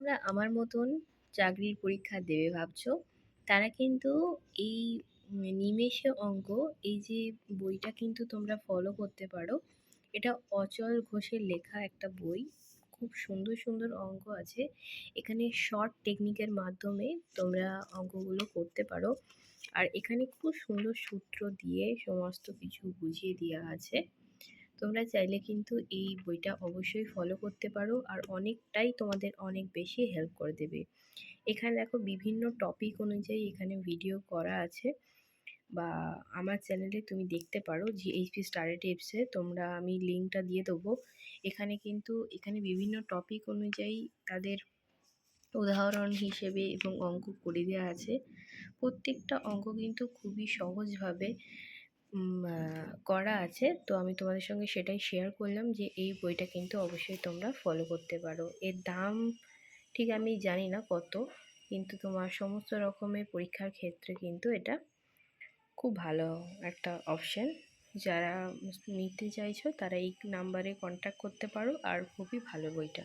তোমরা আমার মতন চাকরির পরীক্ষা দেবে ভাবছ, তারা কিন্তু এই নিমেষে অঙ্ক, এই যে বইটা কিন্তু তোমরা ফলো করতে পারো, এটা অচল ঘোষের লেখা একটা বই, খুব সুন্দর সুন্দর অঙ্ক আছে, এখানে শর্ট টেকনিকের মাধ্যমে তোমরা অঙ্কগুলো করতে পারো, আর এখানে খুব সুন্দর সূত্র দিয়ে সমস্ত কিছু বুঝিয়ে দেওয়া আছে। তোমরা চাইলে কিন্তু এই বইটা অবশ্যই ফলো করতে পারো আর অনেকটাই তোমাদের অনেক বেশি হেল্প করে দেবে। এখানে দেখো বিভিন্ন টপিক অনুযায়ী এখানে ভিডিও করা আছে বা আমার চ্যানেলে তুমি দেখতে পারো জি এইচপি স্টাডি টিপসে তোমরা আমি লিঙ্কটা দিয়ে দেবো। এখানে কিন্তু, এখানে বিভিন্ন টপিক অনুযায়ী তাদের উদাহরণ হিসেবে এবং অঙ্ক করে দেওয়া আছে। প্রত্যেকটা অঙ্ক কিন্তু খুবই সহজভাবে করা আছে। তো আমি তোমাদের সঙ্গে সেটাই শেয়ার করলাম যে এই বইটা কিন্তু অবশ্যই তোমরা ফলো করতে পারো। এর দাম ঠিক আমি জানি না কত কিন্তু তোমার সমস্ত রকমের পরীক্ষার ক্ষেত্রে কিন্তু এটা খুব ভালো একটা অপশান যারা নিতে চাইছো তারা এই নাম্বারে কন্ট্যাক্ট করতে পারো আর খুবই ভালো বইটা।